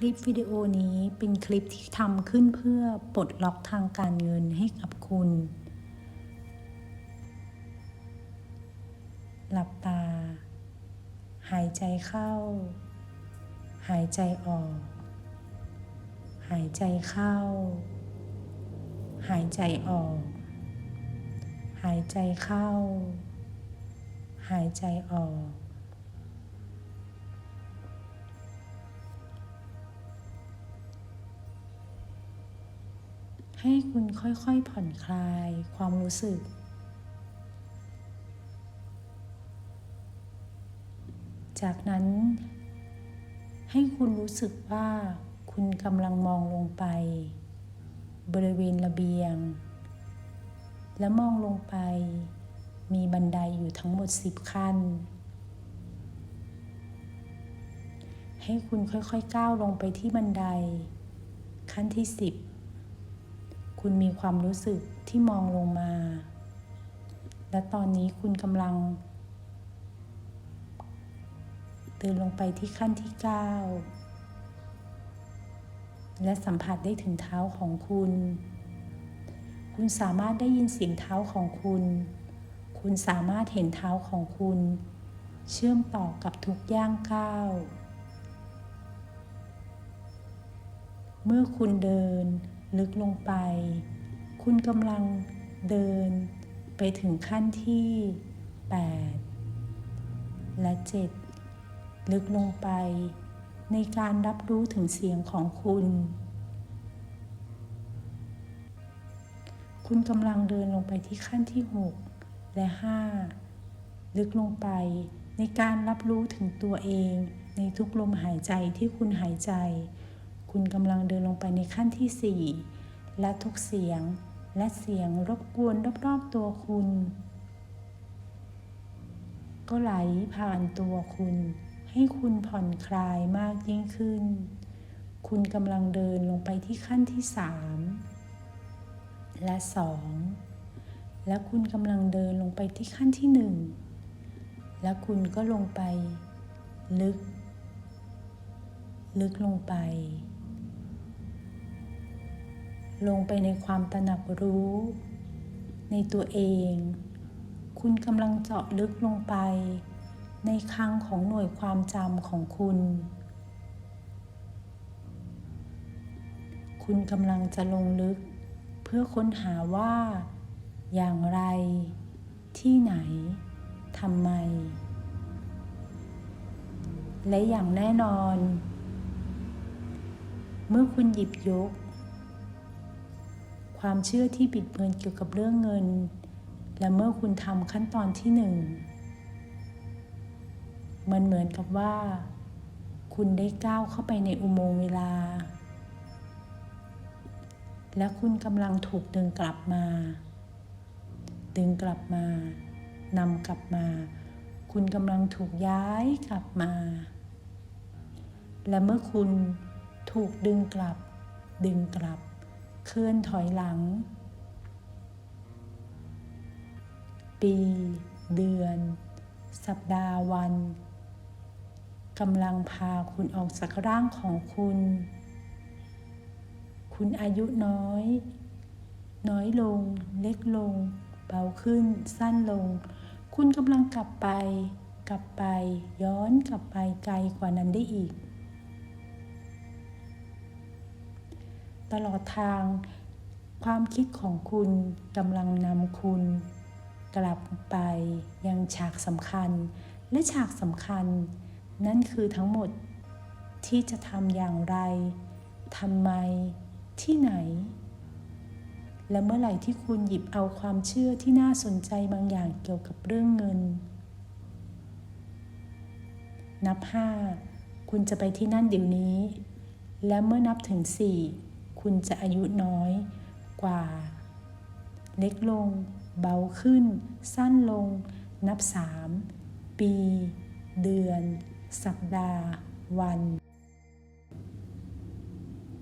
คลิปวิดีโอนี้เป็นคลิปที่ทำขึ้นเพื่อปลดล็อกทางการเงินให้กับคุณ หลับตา หายใจเข้า หายใจออก หายใจเข้า หายใจออก หายใจเข้า หายใจออก ให้คุณค่อยๆผ่อนคลายความรู้สึก จากนั้น ให้คุณรู้สึกว่าคุณกำลังมองลงไป บริเวณระเบียง และมองลงไป มีบันไดอยู่ทั้งหมดสิบขั้น ให้คุณค่อยๆก้าวลงไปที่บันได ขั้นที่สิบ คุณมีความรู้สึกที่มองลงมา และตอนนี้คุณกำลังเดินลงไปที่ขั้นที่ 9 และสัมผัสได้ถึงเท้าของคุณ คุณสามารถได้ยินเสียงเท้าของคุณ คุณสามารถเห็นเท้าของคุณ เชื่อมต่อกับทุกย่างก้าวเมื่อคุณเดิน ลึกลงไป คุณกำลังเดินไปถึงขั้นที่ 8 และ 7 ลึกลงไป ในการรับรู้ถึงเสียงของคุณ คุณกำลังเดินลงไปที่ขั้นที่ 6 และ 5 ลึกลงไปในการรับรู้ถึงตัวเองในทุกลมหายใจที่คุณหายใจ คุณกำลังเดินลงไปในขั้นที่ 4 และทุกเสียงและเสียงรบกวนรอบๆตัวคุณ ก็ไหลผ่านตัวคุณ ให้คุณผ่อนคลายมากยิ่งขึ้น คุณกำลังเดินลงไปที่ขั้นที่ 3 และ 2 และคุณกำลังเดินลงไปที่ขั้นที่ 1 และคุณก็ลงไป ลึก ลึกลงไป ลงไปในความตระหนักรู้ ในตัวเอง คุณกำลังเจาะลึกลงไป ในคลังของหน่วยความจำของคุณ คุณกำลังจะลงลึก เพื่อค้นหาว่า อย่างไร ที่ไหนทำไม และอย่างแน่นอน เมื่อคุณหยิบยก ความเชื่อที่บิดเบือนเกี่ยวกับเรื่องเงิน และเมื่อคุณทำขั้นตอนที่หนึ่งมันเหมือนกับว่า คุณได้ก้าวเข้าไปในอุโมงค์เวลา และคุณกำลังถูกดึงกลับมา ดึงกลับมานำกลับมา คุณกำลังถูกย้ายกลับมา และเมื่อคุณถูกดึงกลับ ดึงกลับ เคลื่อนถอยหลัง ปี เดือน สัปดาห์วันกำลังพาคุณออกจากร่างของคุณ คุณอายุน้อย น้อยลง เล็กลง เบาขึ้น สั้นลง คุณกำลังกลับไป กลับไป ย้อนกลับไปไกลกว่านั้นได้อีก ตลอดทาง ความคิดของคุณกำลังนำคุณ กลับไปยังฉากสำคัญ และฉากสำคัญ นั่นคือทั้งหมดที่จะทำอย่างไรทำไม ที่ไหน และเมื่อไหร่ที่คุณหยิบเอาความเชื่อที่น่าสนใจบางอย่างเกี่ยวกับเรื่องเงิน นับห้าคุณจะไปที่นั่นเดี๋ยวนี้ และเมื่อนับถึงสี่ คุณจะอายุน้อยกว่า เล็กลง เบาขึ้น สั้นลง นับสามปี เดือน สัปดาห์ วัน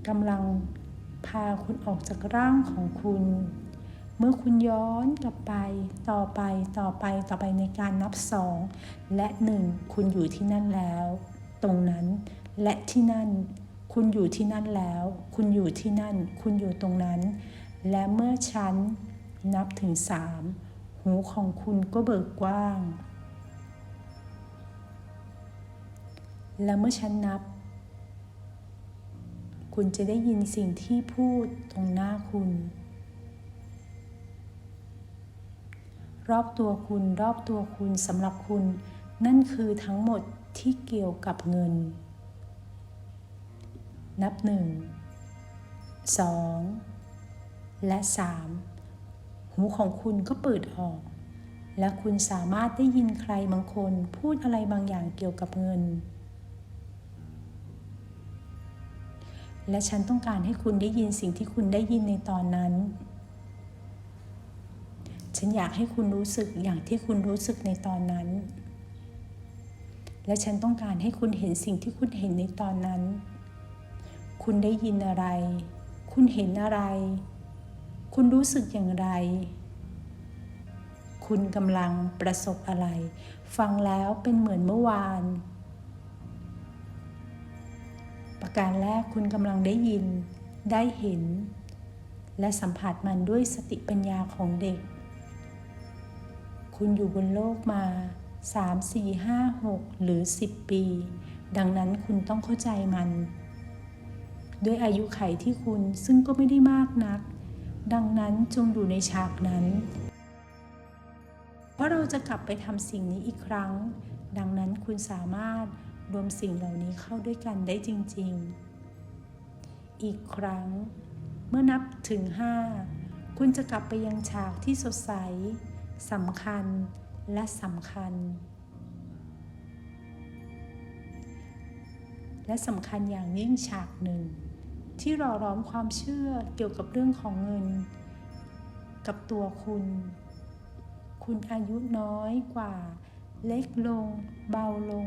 กำลังพาคุณออกจากร่างของคุณ เมื่อคุณย้อนกลับไปต่อไปต่อไปต่อไปในการนับสองและหนึ่งคุณอยู่ที่นั่นแล้ว ตรงนั้นและที่นั่น คุณอยู่ที่นั่นแล้ว คุณอยู่ที่นั่น คุณอยู่ตรงนั้น และเมื่อฉันนับถึงสามหูของคุณก็เบิกกว้าง และเมื่อฉันนับ คุณจะได้ยินสิ่งที่พูดตรงหน้าคุณ รอบตัวคุณรอบตัวคุณสำหรับคุณ นั่นคือทั้งหมดที่เกี่ยวกับเงิน นับหนึ่งสองและสามหูของคุณก็เปิดออก และคุณสามารถได้ยินใครบางคนพูดอะไรบางอย่างเกี่ยวกับเงิน และฉันต้องการให้คุณได้ยินสิ่งที่คุณได้ยินในตอนนั้น ฉันอยากให้คุณรู้สึกอย่างที่คุณรู้สึกในตอนนั้น และฉันต้องการให้คุณเห็นสิ่งที่คุณเห็นในตอนนั้น คุณได้ยินอะไร คุณเห็นอะไร คุณรู้สึกอย่างไร คุณกำลังประสบอะไร ฟังแล้วเป็นเหมือนเมื่อวาน ประการแรกคุณกำลังได้ยิน ได้เห็น และสัมผัสมันด้วยสติปัญญาของเด็ก คุณอยู่บนโลกมา 3 4 5 6 หรือ 10 ปี ดังนั้นคุณต้องเข้าใจมัน ด้วยอายุไขที่คุณซึ่งก็ไม่ได้มากนัก ดังนั้นจงอยู่ในฉากนั้น เพราะเราจะกลับไปทำสิ่งนี้อีกครั้ง ดังนั้นคุณสามารถรวมสิ่งเหล่านี้เข้าด้วยกันได้จริง ๆ อีกครั้ง เมื่อนับถึง 5 คุณจะกลับไปยังฉากที่สดใสสำคัญและสำคัญ และสำคัญอย่างยิ่งฉากหนึ่ง ที่รอร้อมความเชื่อเกี่ยวกับเรื่องของเงิน กับตัวคุณ คุณอายุน้อยกว่า เล็กลง เบาลง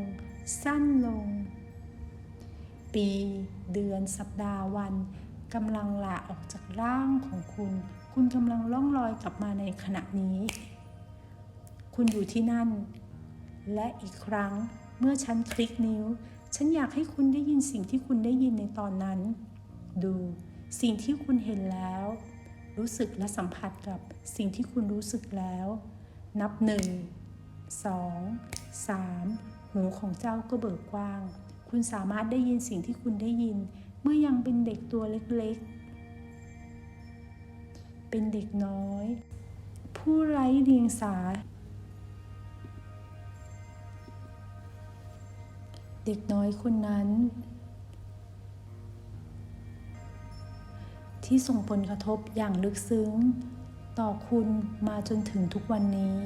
สั้นลง ปีเดือนสัปดาห์วันกำลังละออกจากร่างของคุณ คุณกำลังล่องลอยกลับมาในขณะนี้ คุณอยู่ที่นั่น และอีกครั้งเมื่อฉันคลิกนิ้ว ฉันอยากให้คุณได้ยินสิ่งที่คุณได้ยินในตอนนั้น ดูสิ่งที่คุณเห็นแล้ว รู้สึกและสัมผัสกับสิ่งที่คุณรู้สึกแล้ว นับหนึ่งสองสามหูของเจ้าก็เบิกกว้าง คุณสามารถได้ยินสิ่งที่คุณได้ยิน เมื่อยังเป็นเด็กตัวเล็กๆ เป็นเด็กน้อย ผู้ไร้เดียงสา เด็กน้อยคนนั้น ที่ส่งผลกระทบอย่างลึกซึ้ง ต่อคุณมาจนถึงทุกวันนี้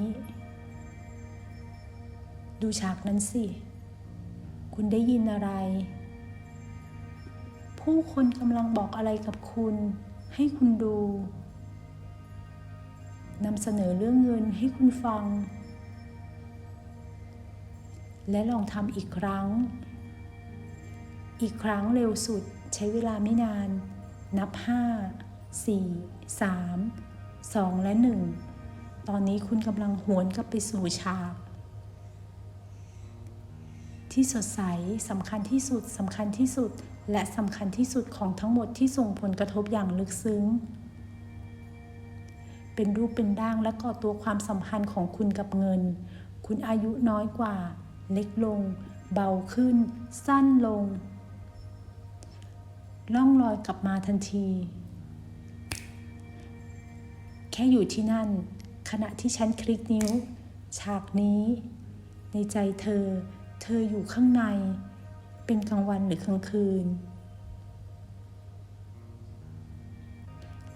ดูฉากนั้นสิ คุณได้ยินอะไร ผู้คนกำลังบอกอะไรกับคุณ ให้คุณดูนำเสนอเรื่องเงินให้คุณฟัง และลองทำอีกครั้ง อีกครั้งเร็วสุดใช้เวลาไม่นาน นับ 5 4 3 2 และ 1 ตอนนี้คุณกำลังหวนกลับไปสู่ฉากที่สดใสสำคัญที่สุดสำคัญที่สุด และสำคัญที่สุดของทั้งหมดที่ส่งผลกระทบอย่างลึกซึ้ง เป็นรูปเป็นร่างและก่อตัวความสัมพันธ์ของคุณกับเงิน คุณอายุน้อยกว่า เล็กลง เบาขึ้น สั้นลง ล่องลอยกลับมาทันที แค่อยู่ที่นั่น ขณะที่ฉันคลิกนิ้ว ฉากนี้ ในใจเธอ เธออยู่ข้างใน เป็นกลางวันหรือกลางคืน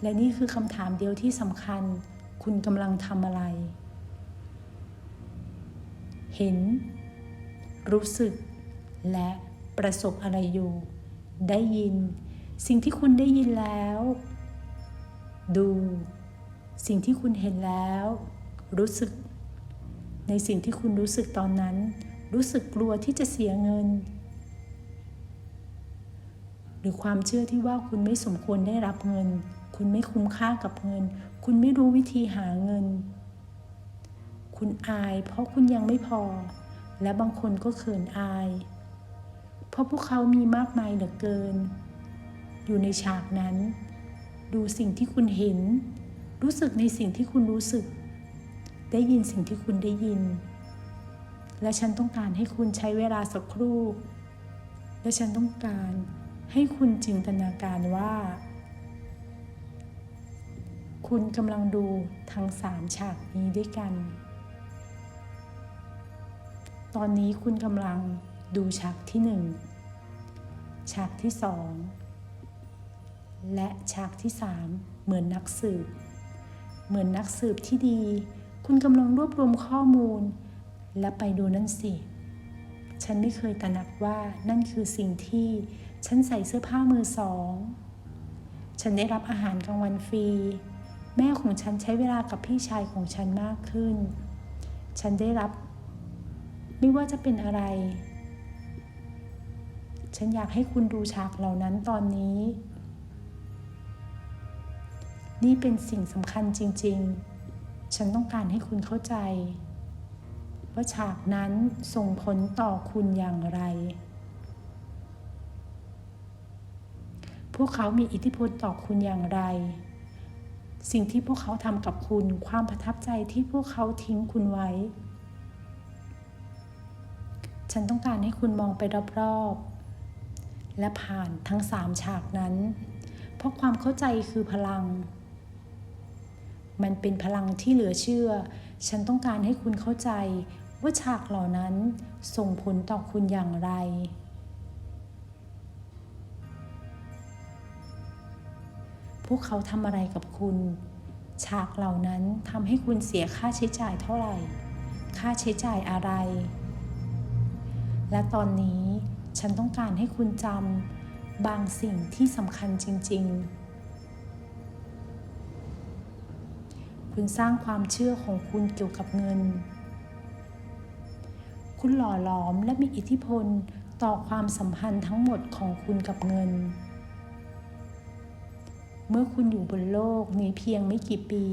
และนี่คือคำถามเดียวที่สำคัญ คุณกำลังทำอะไร เห็น รู้สึก และประสบอะไรอยู่ ได้ยิน สิ่งที่คุณได้ยินแล้ว ดู สิ่งที่คุณเห็นแล้ว รู้สึก ในสิ่งที่คุณรู้สึกตอนนั้น รู้สึกกลัวที่จะเสียเงิน หรือความเชื่อที่ว่าคุณไม่สมควรได้รับเงิน คุณไม่คุ้มค่ากับเงิน คุณไม่รู้วิธีหาเงิน คุณอายเพราะคุณยังไม่พอ และบางคนก็เขินอาย ราะพวกเขามีมากมายเหลือเกิน อยู่ในฉากนั้น ดูสิ่งที่คุณเห็น รู้สึกในสิ่งที่คุณรู้สึก ได้ยินสิ่งที่คุณได้ยิน และฉันต้องการให้คุณใช้เวลาสักครู่ และฉันต้องการให้คุณจินตนาการว่า คุณกำลังดูทั้งสามฉากนี้ด้วยกัน ตอนนี้คุณกำลังดูฉากที่หนึ่ง ฉากที่สองและฉากที่สามเหมือนนักสืบ เหมือนนักสืบที่ดี คุณกำลังรวบรวมข้อมูล และไปดูนั่นสิ ฉันไม่เคยตระหนักว่านั่นคือสิ่งที่ฉันใส่เสื้อผ้ามือสอง ฉันได้รับอาหารกลางวันฟรี แม่ของฉันใช้เวลากับพี่ชายของฉันมากขึ้น ฉันได้รับ ไม่ว่าจะเป็นอะไร ฉันอยากให้คุณดูฉากเหล่านั้นตอนนี้ นี่เป็นสิ่งสำคัญจริง ๆ ฉันต้องการให้คุณเข้าใจ ว่าฉากนั้นส่งผลต่อคุณอย่างไร พวกเขามีอิทธิพลต่อคุณอย่างไร สิ่งที่พวกเขาทำกับคุณ ความประทับใจที่พวกเขาทิ้งคุณไว้ฉันต้องการให้คุณมองไปรอบๆ และผ่านทั้งสามฉากนั้น เพราะความเข้าใจคือพลัง มันเป็นพลังที่เหลือเชื่อ ฉันต้องการให้คุณเข้าใจว่าฉากเหล่านั้นส่งผลต่อคุณอย่างไร พวกเขาทำอะไรกับคุณ ฉากเหล่านั้นทำให้คุณเสียค่าใช้จ่ายเท่าไหร่ ค่าใช้จ่ายอะไร และตอนนี้ ฉันต้องการให้คุณจำบางสิ่งที่สำคัญจริง ๆ คุณสร้างความเชื่อของคุณเกี่ยวกับเงิน คุณหล่อหลอมและมีอิทธิพลต่อความสัมพันธ์ทั้งหมดของคุณกับเงิน เมื่อคุณอยู่บนโลกนี้เพียงไม่กี่ปี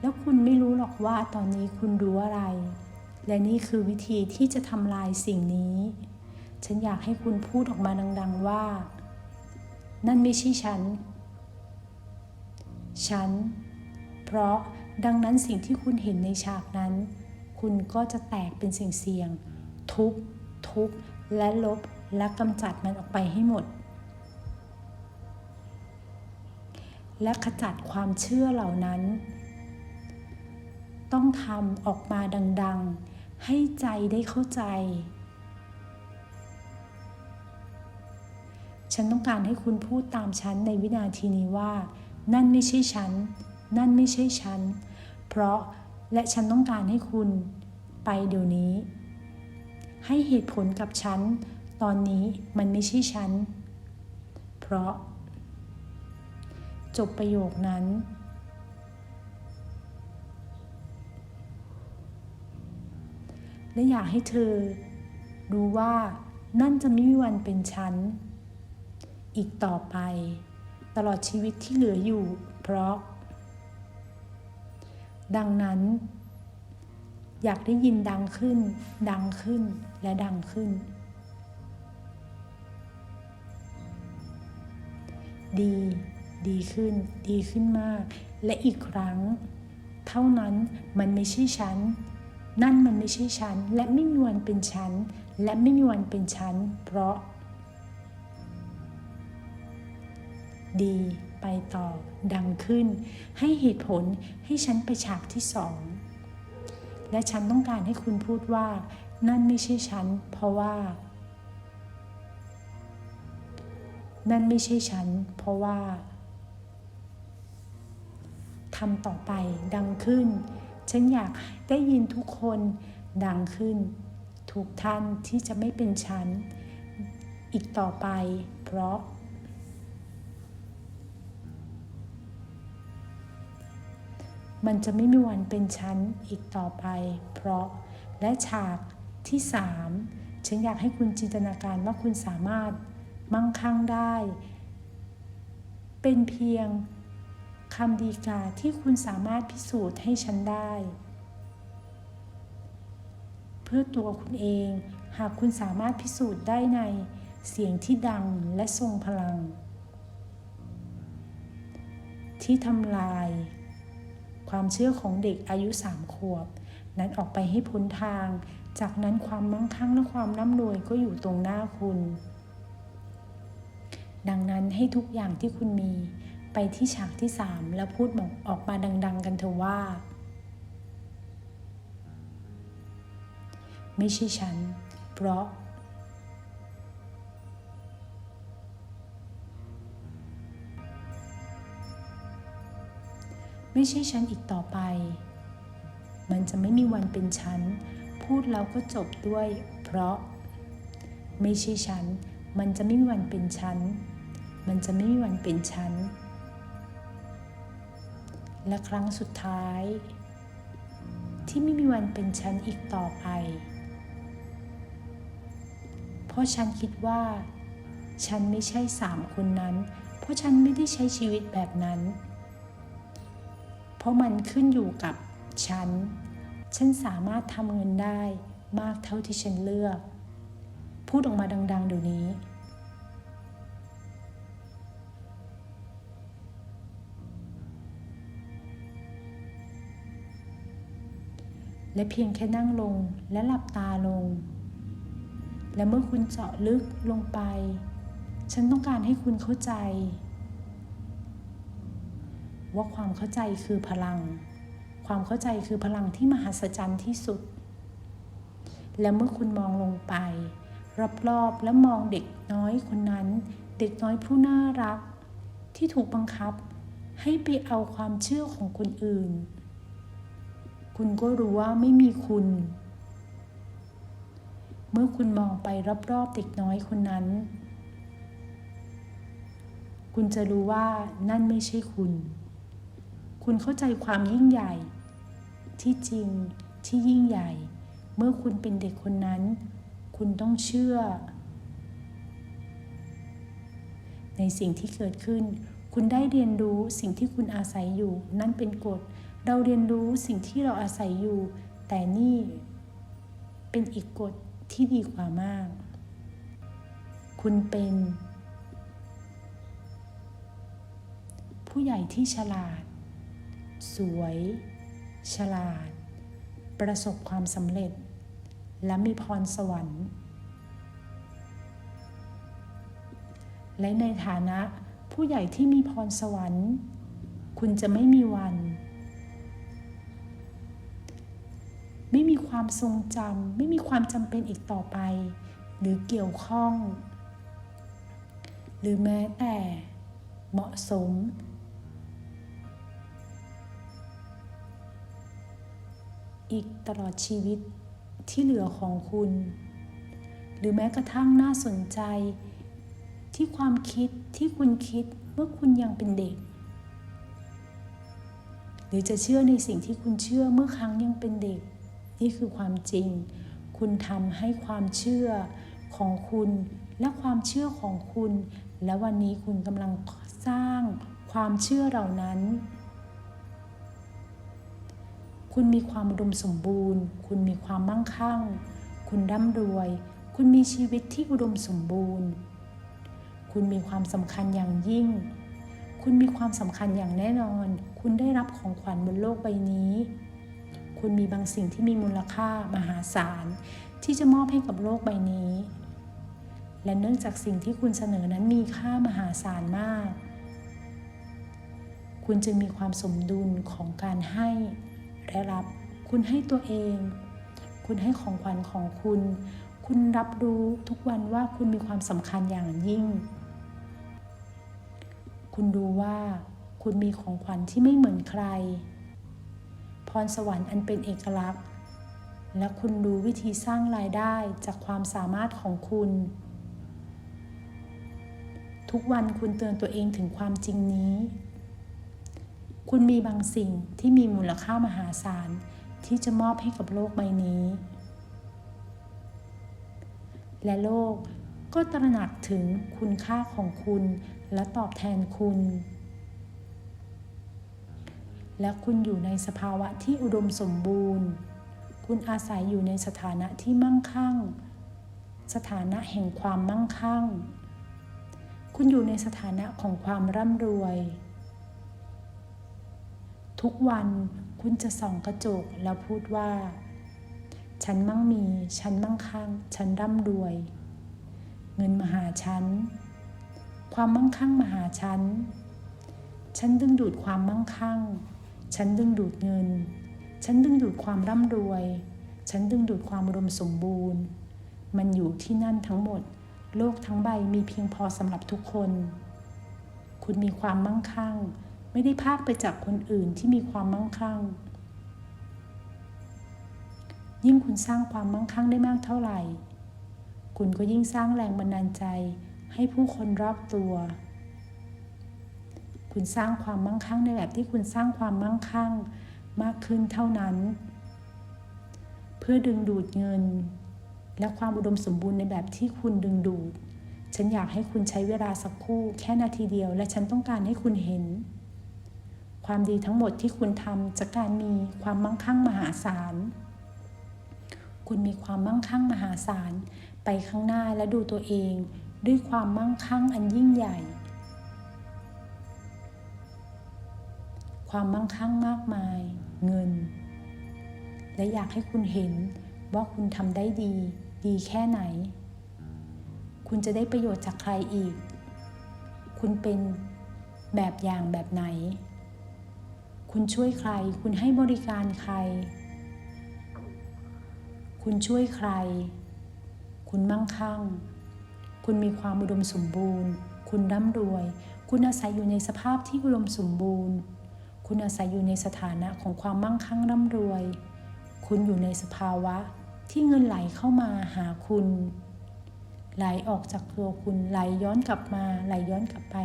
แล้วคุณไม่รู้หรอกว่าตอนนี้คุณรู้อะไร และนี่คือวิธีที่จะทำลายสิ่งนี้ ฉันอยากให้คุณพูดออกมาดัง ๆว่า นั่นไม่ใช่ฉัน ฉัน เพราะดังนั้นสิ่งที่คุณเห็นในฉากนั้น คุณก็จะแตกเป็นเสียงๆทุบทุบและลบและกำจัดมันออกไปให้หมด และขจัดความเชื่อเหล่านั้น ต้องทำออกมาดัง ๆ ให้ใจได้เข้าใจ ฉันต้องการให้คุณพูดตามฉันในวินาทีนี้ว่า นั่นไม่ใช่ฉัน นั่นไม่ใช่ฉัน เพราะและฉันต้องการให้คุณไปเดี๋ยวนี้ ให้เหตุผลกับฉัน ตอนนี้มันไม่ใช่ฉัน เพราะ จบประโยคนั้น และอยากให้เธอรู้ว่านั่นจะไม่มีวันเป็นฉัน อีกต่อไป ตลอดชีวิตที่เหลืออยู่ เพราะ ดังนั้น อยากได้ยินดังขึ้น ดังขึ้นและดังขึ้น ดี ดีขึ้น ดีขึ้นมาก และอีกครั้ง เท่านั้นมันไม่ใช่ฉัน นั่นมันไม่ใช่ฉัน และไม่มีวันเป็นฉัน และไม่มีวันเป็นฉัน เพราะ ดีไปต่อดังขึ้น ให้เหตุผลให้ฉันไปฉากที่สอง และฉันต้องการให้คุณพูดว่า นั่นไม่ใช่ฉัน เพราะว่า นั่นไม่ใช่ฉัน เพราะว่าทำต่อไปดังขึ้น ฉันอยากได้ยินทุกคนดังขึ้นทุกท่านที่จะไม่เป็นฉัน อีกต่อไป เพราะ มันจะไม่มีวันเป็นชั้นอีกต่อไป เพราะและฉากที่สามฉันอยากให้คุณจินตนาการว่าคุณสามารถมั่งคั่งได้ เป็นเพียงคำดีกาที่คุณสามารถพิสูจน์ให้ฉันได้ เพื่อตัวคุณเองหากคุณสามารถพิสูจน์ได้ในเสียงที่ดังและทรงพลัง ที่ทำลาย ความเชื่อของเด็กอายุสามขวบ นั้นออกไปให้พ้นทาง จากนั้นความมั่งคั่งและความร่ำรวยก็อยู่ตรงหน้าคุณ ดังนั้นให้ทุกอย่างที่คุณมีไปที่ฉากที่สามแล้วพูดออกมาดัง ๆ กันเถอะว่า ไม่ใช่ฉัน เพราะ ไม่ใช่ฉันอีกต่อไป มันจะไม่มีวันเป็นฉัน พูดแล้วก็จบด้วย เพราะ ไม่ใช่ฉัน มันจะไม่มีวันเป็นฉัน มันจะไม่มีวันเป็นฉัน และครั้งสุดท้าย ที่ไม่มีวันเป็นฉันอีกต่อไป เพราะฉันคิดว่า ฉันไม่ใช่สามคนนั้น เพราะฉันไม่ได้ใช้ชีวิตแบบนั้น ราะมันขึ้นอยู่กับฉัน ฉันสามารถทำเงินได้มากเท่าที่ฉันเลือก พูดออกมาดัง ๆ เดี๋ยวนี้ และเพียงแค่นั่งลงและหลับตาลง และเมื่อคุณเจาะลึกลงไป ฉันต้องการให้คุณเข้าใจ ว่าความเข้าใจคือพลัง ความเข้าใจคือพลังที่มหัศจรรย์ที่สุด และเมื่อคุณมองลงไป รอบๆและมองเด็กน้อยคนนั้น เด็กน้อยผู้น่ารัก ที่ถูกบังคับ ให้ไปเอาความเชื่อของคนอื่น คุณก็รู้ว่าไม่มีคุณ เมื่อคุณมองไปรอบๆเด็กน้อยคนนั้นคุณจะรู้ว่านั่นไม่ใช่คุณ คุณเข้าใจความยิ่งใหญ่ ที่จริงที่ยิ่งใหญ่ เมื่อคุณเป็นเด็กคนนั้น คุณต้องเชื่อ ในสิ่งที่เกิดขึ้น คุณได้เรียนรู้สิ่งที่คุณอาศัยอยู่ นั่นเป็นกฎ เราเรียนรู้สิ่งที่เราอาศัยอยู่ แต่นี่เป็นอีกกฎที่ดีกว่ามาก คุณเป็น ผู้ใหญ่ที่ฉลาด สวย ฉลาด ประสบความสำเร็จ และมีพรสวรรค์ และในฐานะผู้ใหญ่ที่มีพรสวรรค์ คุณจะไม่มีวัน ไม่มีความทรงจำไม่มีความจำเป็นอีกต่อไป หรือเกี่ยวข้อง หรือแม้แต่เหมาะสม อีกตลอดชีวิตที่เหลือของคุณ หรือแม้กระทั่งน่าสนใจ ที่ความคิดที่คุณคิดเมื่อคุณยังเป็นเด็ก หรือจะเชื่อในสิ่งที่คุณเชื่อเมื่อครั้งยังเป็นเด็ก นี่คือความจริง คุณทำให้ความเชื่อของคุณและความเชื่อของคุณ และวันนี้คุณกำลังสร้างความเชื่อเหล่านั้น คุณมีความอุดมสมบูรณ์ คุณมีความมั่งคั่ง คุณร่ำรวย คุณมีชีวิตที่อุดมสมบูรณ์ คุณมีความสำคัญอย่างยิ่ง คุณมีความสำคัญอย่างแน่นอน คุณได้รับของขวัญบนโลกใบนี้ คุณมีบางสิ่งที่มีมูลค่ามหาศาลที่จะมอบให้กับโลกใบนี้ และเนื่องจากสิ่งที่คุณเสนอนั้นมีค่ามหาศาลมาก คุณจึงมีความสมดุลของการให้ และรับคุณให้ตัวเอง คุณให้ของขวัญของคุณ คุณรับรู้ทุกวันว่าคุณมีความสำคัญอย่างยิ่ง คุณรู้ว่าคุณมีของขวัญที่ไม่เหมือนใคร พรสวรรค์อันเป็นเอกลักษณ์ และคุณรู้วิธีสร้างรายได้จากความสามารถของคุณ ทุกวันคุณเตือนตัวเองถึงความจริงนี้ คุณมีบางสิ่งที่มีมูลค่ามหาศาลที่จะมอบให้กับโลกใบนี้ และโลกก็ตระหนักถึงคุณค่าของคุณและตอบแทนคุณ และคุณอยู่ในสภาวะที่อุดมสมบูรณ์ คุณอาศัยอยู่ในสถานะที่มั่งคั่ง สถานะแห่งความมั่งคั่ง คุณอยู่ในสถานะของความร่ำรวย ทุกวันคุณจะส่องกระจกแล้วพูดว่า ฉันมั่งมี ฉันมั่งคั่ง ฉันร่ำรวย เงินมาหาฉัน ความมั่งคั่งมาหาฉัน ฉันดึงดูดความมั่งคั่ง ฉันดึงดูดเงิน ฉันดึงดูดความร่ำรวย ฉันดึงดูดความอุดมสมบูรณ์ มันอยู่ที่นั่นทั้งหมด โลกทั้งใบมีเพียงพอสำหรับทุกคน คุณมีความมั่งคั่ง ไม่ได้ภาคไปจากคนอื่นที่มีความมั่งคั่ง ยิ่งคุณสร้างความมั่งคั่งได้มากเท่าไหร่ คุณก็ยิ่งสร้างแรงบันดาลใจให้ผู้คนรอบตัว คุณสร้างความมั่งคั่งในแบบที่คุณสร้างความมั่งคั่งมากขึ้นเท่านั้น เพื่อดึงดูดเงิน และความอุดมสมบูรณ์ในแบบที่คุณดึงดูด ฉันอยากให้คุณใช้เวลาสักครู่แค่นาทีเดียว และฉันต้องการให้คุณเห็น ความดีทั้งหมดที่คุณทำจากการมีความมั่งคั่งมหาศาล คุณมีความมั่งคั่งมหาศาล ไปข้างหน้าและดูตัวเอง ด้วยความมั่งคั่งอันยิ่งใหญ่ ความมั่งคั่งมากมาย เงิน และอยากให้คุณเห็นว่าคุณทำได้ดี ดีแค่ไหน คุณจะได้ประโยชน์จากใครอีก คุณเป็นแบบอย่างแบบไหน คุณช่วยใคร คุณให้บริการใคร คุณช่วยใคร คุณมั่งคั่ง คุณมีความอุดมสมบูรณ์ คุณร่ำรวย คุณอาศัยอยู่ในสภาพที่อุดมสมบูรณ์ คุณอาศัยอยู่ในสถานะของความมั่งคั่งร่ำรวย คุณอยู่ในสภาวะที่เงินไหลเข้ามาหาคุณไหลออกจากตัวคุณไหลย้อนกลับมาไหลย้อนกลับไป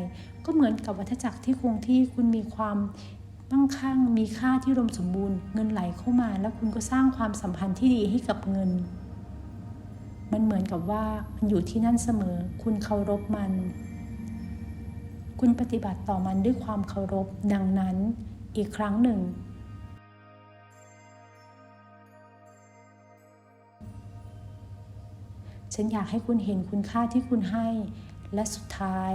ก็เหมือนกับวัฏจักรที่คงที่คุณมีความ มั่งคั่งมีค่าที่รวมสมบูรณ์เงินไหลเข้ามา แล้วคุณก็สร้างความสัมพันธ์ที่ดีให้กับเงิน มันเหมือนกับว่ามันอยู่ที่นั่นเสมอ คุณเคารพมัน คุณปฏิบัติต่อมันด้วยความเคารพดังนั้นอีกครั้งหนึ่ง ฉันอยากให้คุณเห็นคุณค่าที่คุณให้และสุดท้าย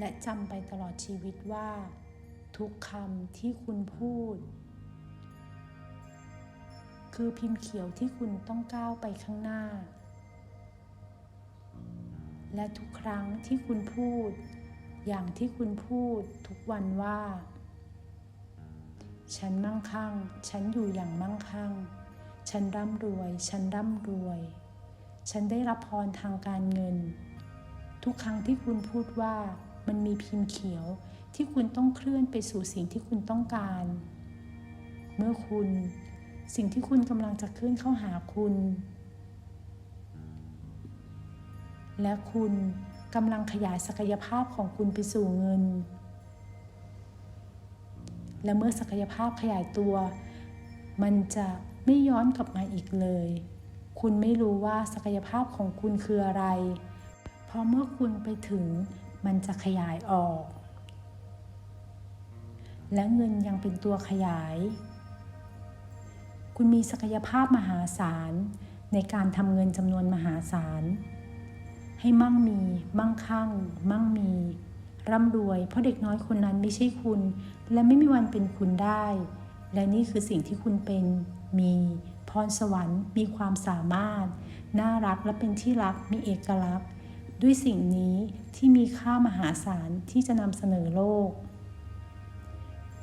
และจำไปตลอดชีวิตว่า ทุกคำที่คุณพูด คือพิมพ์เขียวที่คุณต้องก้าวไปข้างหน้า และทุกครั้งที่คุณพูด อย่างที่คุณพูดทุกวันว่า ฉันมั่งคั่ง ฉันอยู่อย่างมั่งคั่ง ฉันร่ำรวย ฉันร่ำรวย ฉันได้รับพรทางการเงินทุกครั้งที่คุณพูดว่า มันมีพิมพ์เขียวที่คุณต้องเคลื่อนไปสู่สิ่งที่คุณต้องการ เมื่อคุณสิ่งที่คุณกำลังจะเคลื่อนเข้าหาคุณ และคุณกำลังขยายศักยภาพของคุณไปสู่เงิน และเมื่อศักยภาพขยายตัว มันจะไม่ย้อนกลับมาอีกเลย คุณไม่รู้ว่าศักยภาพของคุณคืออะไร เพราะเมื่อคุณไปถึง มันจะขยายออก และเงินยังเป็นตัวขยาย คุณมีศักยภาพมหาศาลในการทำเงินจำนวนมหาศาล ให้มั่งมี มั่งคั่ง มั่งมี ร่ำรวย เพราะเด็กน้อยคนนั้นไม่ใช่คุณ และไม่มีวันเป็นคุณได้ และนี่คือสิ่งที่คุณเป็น มีพรสวรรค์ มีความสามารถ น่ารักและเป็นที่รัก มีเอกลักษณ์ ด้วยสิ่งนี้ที่มีค่ามหาศาลที่จะนำเสนอโลก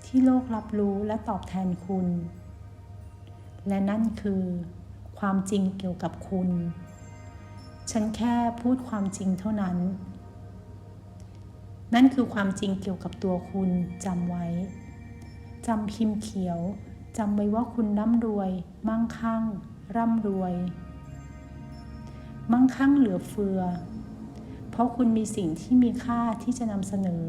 ที่โลกรับรู้และตอบแทนคุณ และนั่นคือความจริงเกี่ยวกับคุณ ฉันแค่พูดความจริงเท่านั้น นั่นคือความจริงเกี่ยวกับตัวคุณจำไว้จำพิมพ์เขียวจำไว้ว่าคุณร่ำรวย มั่งคั่ง ร่ำรวย มั่งคั่งเหลือเฟือ เพราะคุณมีสิ่งที่มีค่าที่จะนำเสนอ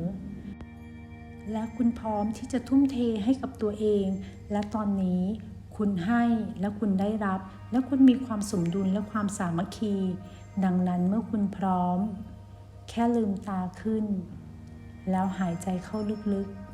และคุณพร้อมที่จะทุ่มเทให้กับตัวเอง และตอนนี้คุณให้และคุณได้รับ และคุณมีความสมดุลและความสามัคคี ดังนั้นเมื่อคุณพร้อม แค่ลืมตาขึ้น แล้วหายใจเข้าลึกๆ